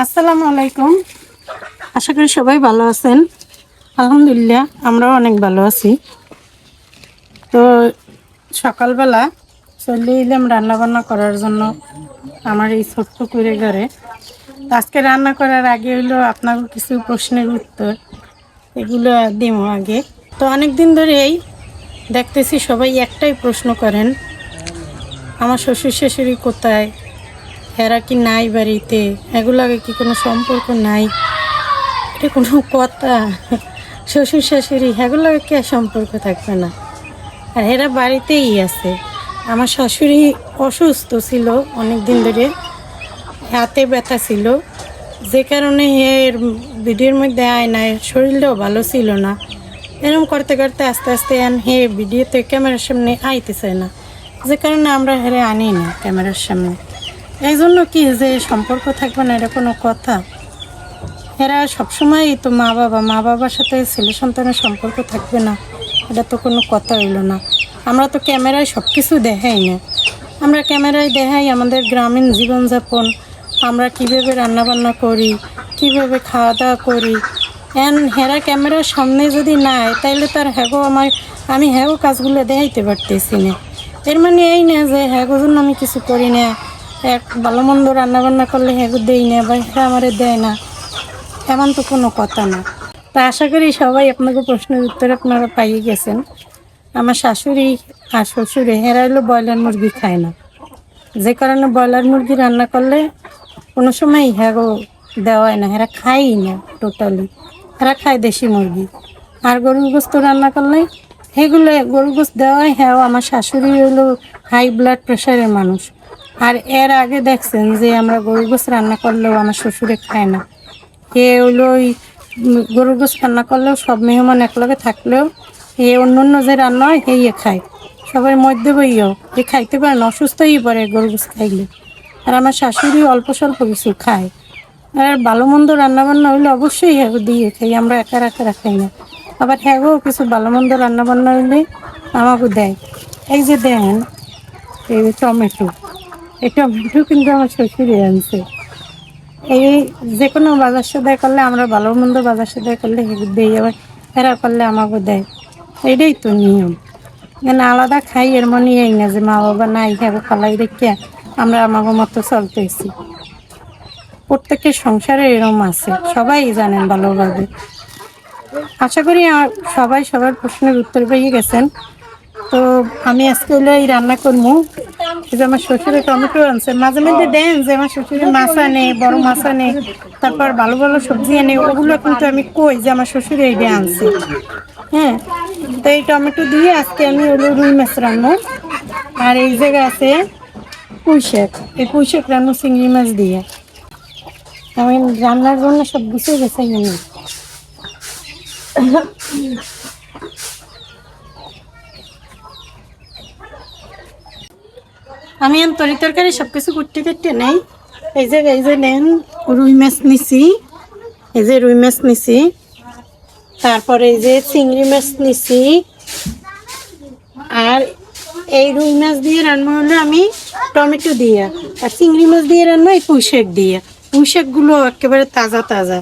আসসালামু আলাইকুম। আশা করি সবাই ভালো আছেন। আলহামদুলিল্লাহ, আমরাও অনেক ভালো আছি। তো সকালবেলা চলে এলাম রান্নাবান্না করার জন্য আমার এই ছোট্ট করে ঘরে। আজকে রান্না করার আগে হলো আপনার কিছু প্রশ্নের উত্তর। এগুলো দিব আগে। তো অনেক দিন ধরেই দেখতেছি সবাই একটাই প্রশ্ন করেন, আমার শ্বশুর শাশুড়ি কোথায়? এরা কি নাই বাড়িতে? এগুলোকে কি কোনো সম্পর্ক নাই? এটা কোনো কথা? শ্বশুর শাশুড়ি, এগুলোকে কে সম্পর্ক থাকবে না? আর এরা বাড়িতেই আছে। আমার শাশুড়ি অসুস্থ ছিল অনেক দিন ধরে। হাতে ব্যথা ছিল। যে কারণে এর ভিডিওর মধ্যে আয় না শরীরটাও ভালো ছিল না। এরকম করতে করতে আস্তে আস্তে হে ভিডিওতে ক্যামেরার সামনে আইতেছে না। যে কারণে আমরা হেরে আনি না ক্যামেরার সামনে। এই জন্য কি যে সম্পর্ক থাকবে না, এটা কোনো কথা। এরা সবসময় তো মা বাবা, মা বাবার সাথে ছেলে সন্তানের সম্পর্ক থাকবে না, এটা তো কোনো কথা হইল না। আমরা তো ক্যামেরায় সব কিছু দেখাই না। আমরা ক্যামেরায় দেখাই আমাদের গ্রামীণ জীবনযাপন, আমরা কীভাবে রান্নাবান্না করি, কীভাবে খাওয়া দাওয়া করি। এন হেরা ক্যামেরার সামনে যদি নাই, তাইলে তার হ্যাগো আমার আমি হ্যাগো কাজগুলো দেখাইতে পারতেছি না। এর মানে এই না যে হ্যাগো জন্য আমি কিছু করি না। এক ভালো মন্দ রান্নাবান্না করলে হ্যাগো দেই না বা হ্যাঁ আমারে দেয় না। এমন তো কোনো কথা না। তা আশা করি সবাই আপনাকে প্রশ্নের উত্তর আপনারা পাইয়ে গেছেন। আমার শাশুড়ি আর শ্বশুরে হেরা হলো ব্রয়লার মুরগি খায় না। যে কারণে ব্রয়লার মুরগি রান্না করলে কোনো সময় হ্যাগো দেওয়া হয় না, হেরা খাই না টোটালি হেরা খায় দেশি মুরগি। আর গরুর গোস্ত রান্না করলে সেগুলো গরুর গোস্ত দেওয়া হয় হ্যাঁ আমার শাশুড়ি হলো হাই ব্লাড প্রেশারের মানুষ। আর এর আগে দেখছেন যে আমরা গরুর গোস্ত রান্না করলেও আমার শ্বশুরে খায় না। এ হলো ওই গরুর গোস রান্না করলেও সব মেহমান একলগে থাকলেও এ অন্য অন্য যে রান্না হয়, সেই খায়। সবার মধ্যে বইও যে খাইতে পারে না, অসুস্থই পড়ে গরুর গোস খাইলে। আর আমার শাশুড়ি অল্প স্বল্প কিছু খায়। আর ভালো মন্দ রান্না বান্না হইলে অবশ্যই হ্যাঁ দিয়ে খাই, আমরা একা একা রাখাই না। আবার হ্যাগো কিছু ভালো মন্দ রান্না বান্না হইলে আমাকে দেয়। এই যে দেন, এই টমেটো। এই টমেটো কিন্তু আমার শ্বশুরে আনছে। এই যে কোনো বাজার সদায় করলে আমরা ভালো মন্দ বাজার সদায় করলে দেই আবার ফেরা করলে আমাকে দেয়। এটাই তো নিয়ম। যেন আলাদা খাই, এর মনে এই না যে মা বাবা নাই খাব খালাই রেখে আমরা আমাকে মতো চলতেছি প্রত্যেকের সংসারে এরম আছে, সবাই জানেন ভালোভাবে। আশা করি সবাই সবার প্রশ্নের উত্তর পেয়ে গেছেন। তো আমি আজকে এই রান্না করব যে আমার শ্বশুরে টমেটো আনছে মাঝে মধ্যে দেন যে আমার শ্বশুরে মাছ আনে বড় মাছ আনে তারপর ভালো ভালো সবজি আনে ওগুলো কিন্তু আমি কই যে আমার শ্বশুরে এইটা আনছে। হ্যাঁ তো এই টমেটো দিয়ে আজকে আমি হলো রুই মাছ রান্না। আর এই জায়গায় আছে পুঁই শাক এই পুঁই শাক রান্না চিংড়ি মাছ দিয়ে। আমি রান্নার জন্য সব গুছিয়ে গেছে নিয়ে আমি এখন তরি তরকারি সব কিছু কুটতে কুটতে নেই। এই যে এই যে নেন, রুই মাছ নিছি। এই যে রুই মাছ নিছি। তারপরে এই যে চিংড়ি মাছ নিছি। আর এই রুই মাছ দিয়ে রান্না হলো আমি টমেটো দিয়ে। আর চিংড়ি মাছ দিয়ে রান্না এই পুঁই শাক দিয়ে। পুঁই শাকগুলো একেবারে তাজা তাজা।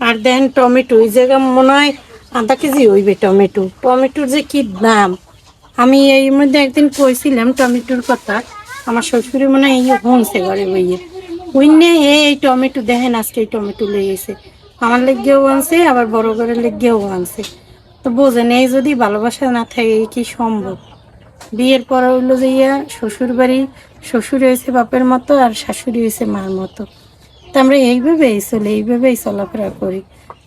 আর দেন টমেটো। এই জায়গা মনে হয় আধা কেজি হইবে টমেটো। টমেটোর যে কি দাম? আমি এই মধ্যে একদিন কইছিলাম টমেটোর কথা। আমার শ্বশুরে মনে হয় হনছে ঘরে বইয়ে। উইনে এই টমেটো দেখেন আজকে এই টমেটো এসে আমার লেগেও আনছে, আবার বড় ঘরের লেগেও আনছে। তো বোঝেন, এই যদি ভালোবাসা না থাকে কি সম্ভব? বিয়ের পর হইল যে ইয়া, শ্বশুর বাড়ি, শ্বশুর হয়েছে বাপের মতো আর শাশুড়ি হয়েছে মার মতো। তো আমরা এইভাবেই চলে, এইভাবেই চলাফেরা করি।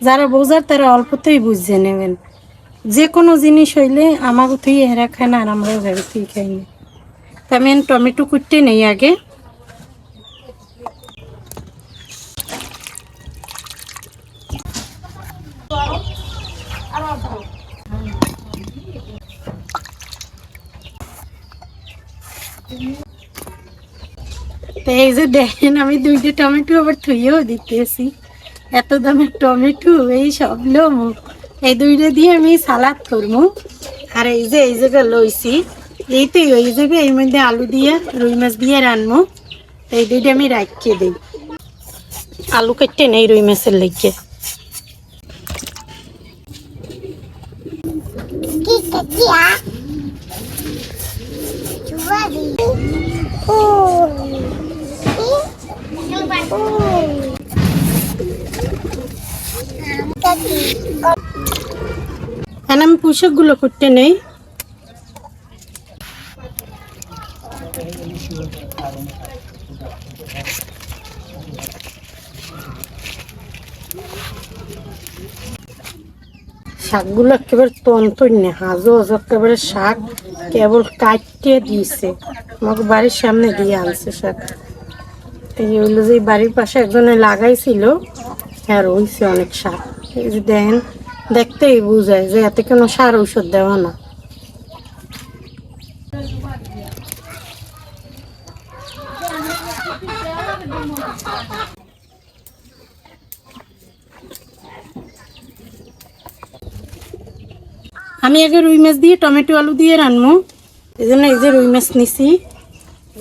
যারা বোঝার, তারা অল্পতেই বুঝে নেবেন। যে কোনো জিনিস হইলে আমাকে তুই হেরা খায় না, আর আমরাও হেরা তুই খাই না। তা আমি টমেটো কুটতে নেই আগে। এই যে দেখেন, আমি দুইটা টমেটো আবার থুইয়েও দিতেছি। এত দামের টমেটো, এই সব লোম। এই দুইটা দিয়ে আমি সালাদ করব। আর এই যে, এই জায়গা লইছি। এইটাই হয়ে যাবে এর মধ্যে আলু দিয়ে রুই মাছ দিয়ে রানবো এই দুইটা আমি রাখিয়ে দিই। আলু কেটে নেই রুই মাছের লেগে. এখন আমি পোশাকগুলো করতে নেই। শাকগুলো একেবারে তন্তই নেই হাজো হাজো একেবারে শাক কেবল কাটতে দিয়েছে। আমাকে বাড়ির সামনে দিয়ে আনছে শাক। এই হইল যে বাড়ির পাশে একজনে লাগাইছিল আর হইছে অনেক শাক। দেখেন দেখতেই বুঝায় যে এতে কোনো সার ঔষধ দেওয়া না। আমি আগে রুই মাছ দিয়ে টমেটো আলু দিয়ে রান্নবো এই জন্য এই যে রুই মাছ নিছি,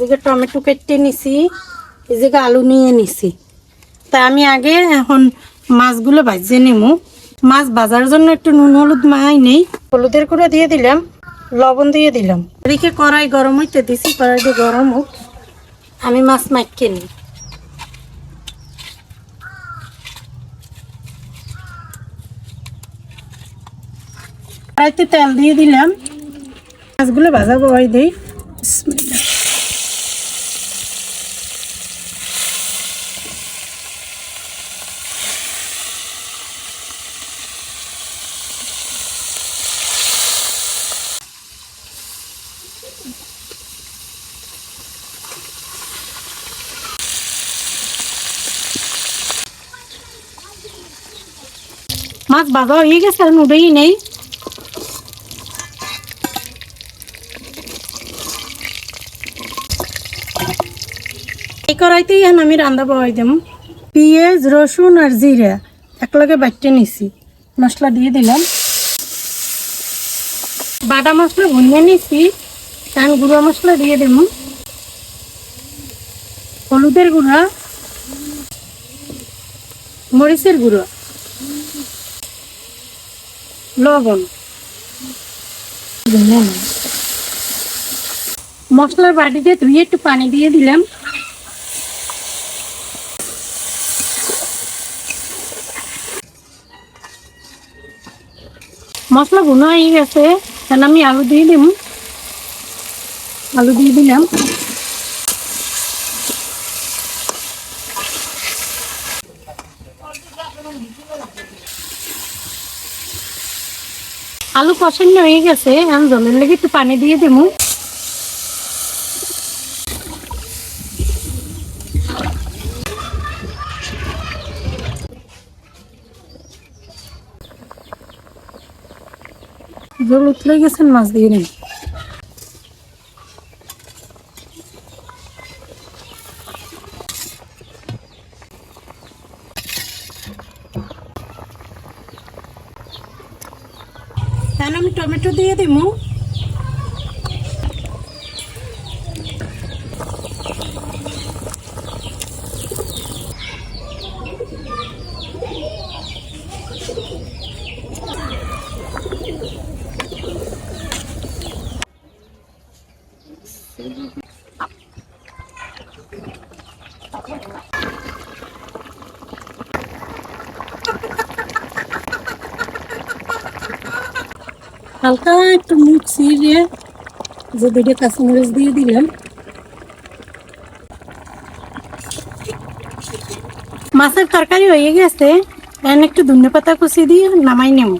এই যে টমেটো কেটে নিছি, এই যে আলু নিয়ে নিছি। তা আমি আগে এখন মাছগুলো ভাজিয়ে নিমু। মাছ ভাজার জন্য একটু নুন, হলুদ মাই নেই। হলুদের করে দিয়ে দিলাম, লবণ দিয়ে দিলাম। এদিকে কড়াই গরম হইতে দিছি কড়াইতে গরম হোক, আমি মাছ মাইকে নিই। কড়াইতে তেল দিয়ে দিলাম মাছগুলো ভাজা বই দিই বিসমিল্লাহ। মাছ ভাজা হয়ে গেছে, আর নুডেই নেই কড়াইতেই এখন আমি রান্না বহাই দেব পেঁয়াজ, রসুন আর জিরা একলগে বাটতে নিছি। মশলা দিয়ে দিলাম। বাটা মশলা ভুনিয়ে নিছি। কারণ গুঁড়া মশলা দিয়ে দেব হলুদের গুঁড়া, মরিচের গুঁড়ো, লবণ। মশলার বাটিতে ধুয়ে একটু পানি দিয়ে দিলাম। মশলা ভুনো হয়ে গেছে। তাহলে আমি আলু দিয়ে দিব আলু দিয়ে দিলাম। আলু পছন্দ হয়ে গেছে। আমি জলের লেগে একটু পানি দিয়ে দেবো জল উতলে গেছেন মাছ দিয়ে নিন এখন আমি টমেটো দিয়ে দেবো হালকা একটু মুখ ছিঁড়ে যে দুটো কাঁচামরিচ দিয়ে দিলাম। মাছের তরকারি হয়ে গেছে। এখন একটু ধনে পাতা কুচি দিয়ে নামাই নেব।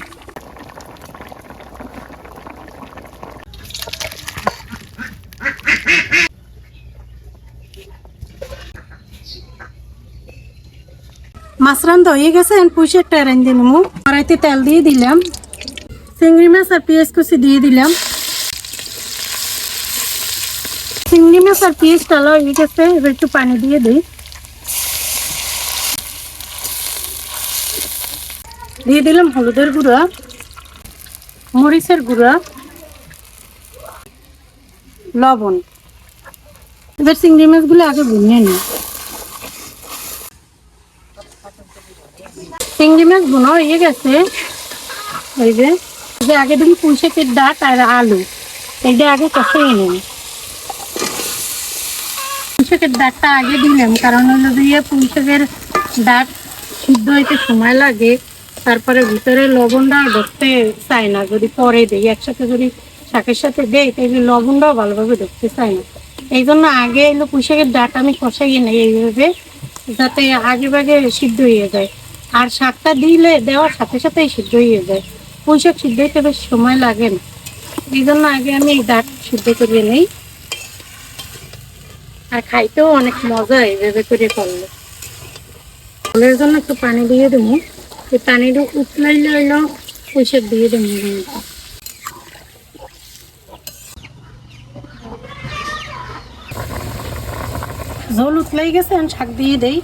মাছ রান্ধা হয়ে গেছে এখন পুষের টাইরান দিয়ে নেব কড়াইতে তেল দিয়ে দিলাম। চিংড়ি মাছ আর পেঁয়াজ কুচি দিয়ে দিলাম। চিংড়ি মাছ আর পেঁয়াজ টালা হয়ে গেছে, এবার একটু পানি দিয়ে দিই। দিয়ে দিলাম হলুদের গুঁড়া, মরিচের গুঁড়া, লবণ। এবার চিংড়ি মাছগুলো আগে ভুনিয়ে নিই চিংড়ি মাছ বোনা হয়ে গেছে। এই যে যে আগে দিন পুঁই শাকের আর আলু। এইটা আগে কষাই নিন। পুঁই শাকের ডাটটা আগে দিলাম, কারণ হলো দিয়ে পুঁই শাকের ডাট সিদ্ধ হইতে সময় লাগে, তারপরে ভিতরে লবণটা ধরতে চায় না। যদি পরে দেই, একসাথে যদি শাকের সাথে দেই তাহলে লবণটাও ভালোভাবে ধরতে চায় না। এই জন্য আগে এলো পুঁই শাকের ডাট আমি কষাই নেই এইভাবে, যাতে আগে ভাগে সিদ্ধ হয়ে যায়। আর শাকটা দিলে দেওয়ার সাথে সাথেই সিদ্ধ হয়ে যায়। পুঁই শাক সিদ্ধ হইতে বেশ সময় লাগে না। এই জন্য আগে আমি এই ডাট সিদ্ধ করিয়ে নেই। আর খাইতেও অনেক মজা এইভাবে করে করলে। ফলের জন্য একটু পানি দিয়ে দেবো। এই পানিটা উতলাইলে হইল পুঁই শাক দিয়ে দেবো। ঝোল উতলাই গেছে, আমি শাক দিয়ে দেই।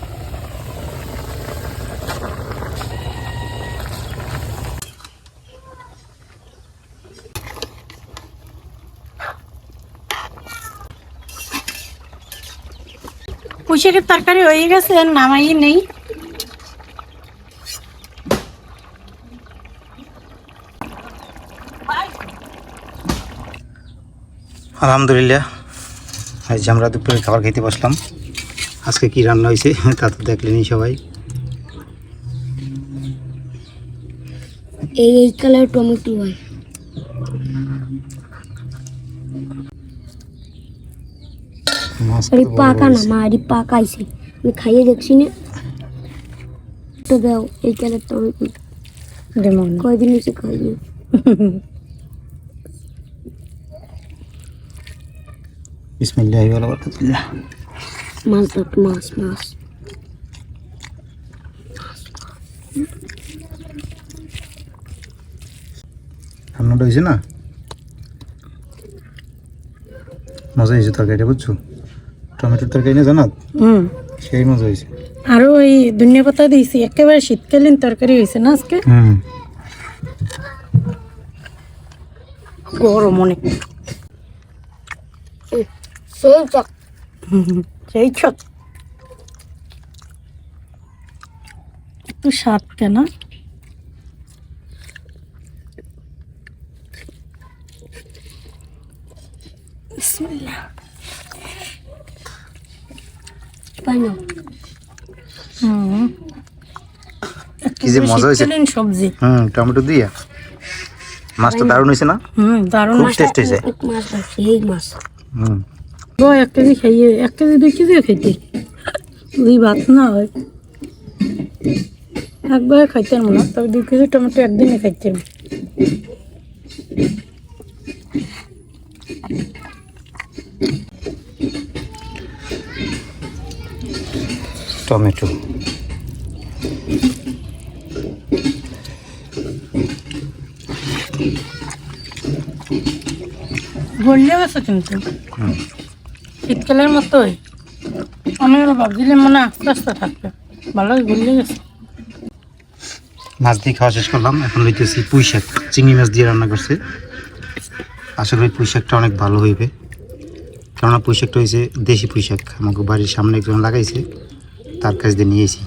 পুঁইশাকের তরকারি হয়ে গেছে আর নামাই নেই। আলহামদুলিল্লাহ। আজ আমরা দুপুরে খাবার খেতে বসলাম। আজকে কি রান্না হয়েছে তা তো দেখলেনি সবাই। এই এই কালার টমেটো হয়। আরে তো বড় পাকা বড় না হয়েছে। মা আরে পাকাইছে আমি খাইয়ে দেখছি না তো দাও এই কালার টমেটো যেমন কয়দিন হয়েছে খাইনি বিসমিল্লাহি ওয়া বারাকাতুল্লাহ মাছ দাও মাছ মাছ রান্নাটা হয়েছে না মজা হয়েছে তরকারিটা বুঝছ টমেটোর তরকারি না জানাত? হুম। সেই মজা হয়েছে। আরও এই ধনিয়া পাতা দিয়েছি একেবারে শীতকালীন তরকারি হয়েছে না আজকে? হুম। গরম অনেক। সেই চক। সেই ছত একটু স্বাদ কেন বিসমিল্লাহ। পাই না হুম কি যে মজা হয়েছে। সবজি। হুম টমেটো দিয়ে। মাছটা দারুণ হয়েছে না? হুম দারুণ খুব টেস্ট হয়েছে। মাছ সেই মাছ। হুম। গো এক কেজি খাইয়ে এক কেজি দুই কেজিও খাইতে। দুই ভাত না হয়। একবার খাইতে পারব না তবে দুই কেজি টমেটো একদিনে খাইতে টমেটো। গড়লেও আছে কিন্তু। শীতকালের মতোই। আমি আরও ভাবছিলাম মনে আস্তে আস্তে থাকবে। ভালোই গড়লে গেছে। মাছ দিয়ে খাওয়া শেষ করলাম। এখন লইতেছি পুঁই শাক চিংড়ি মাছ দিয়ে রান্না করছে। আশা করি পুঁই শাকটা অনেক ভালো হইবে। কেননা পোশাকটা হয়েছে দেশি পোশাক আমাকে বাড়ির সামনে একজন লাগাইছে, তার কাছ দিয়ে নিয়েছি।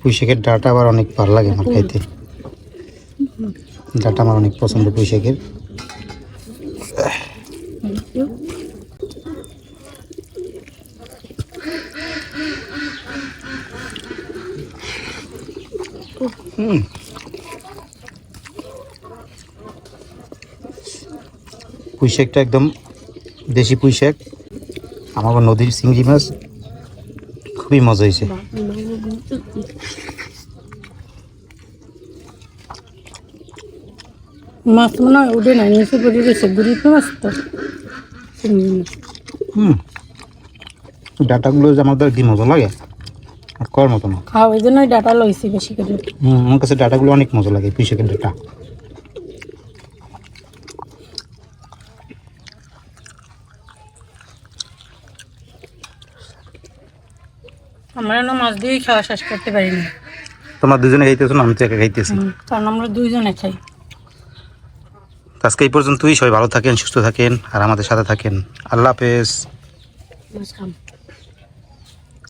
পুঁশাকের ডাটা আবার অনেক ভালো লাগে আমার খাইতে। ডাটা আমার অনেক পছন্দ পুঁই হুম পুঁই শাকটা একদম দেশি পুঁই শাক আমার নদীর চিংড়ি মাছ খুবই মজা হয়েছে। মাছ মনে হয় উঠে নাই নিচে পড়ে রয়েছে গুড়িতে মাছ তো। হুম। ডাটাগুলো যে আমার কি মজা লাগে? করার মতো না? খাও এই জন্যই ডাটা লইছি বেশি করে। হুম আমার কাছে ডাটাগুলো অনেক মজা লাগে পুঁই ডাটা আমরা না মাছ দিয়েই খাওয়া শেষ করতে পারি না তোমরা দুজনে খাইতেছো না আমি তো একা খাইতেছি। কারণ আমরা দুইজনে খাই। আজকে এই পর্যন্তই সবাই ভালো থাকেন সুস্থ থাকেন আর আমাদের সাথে থাকেন। আল্লাহ হাফেজ।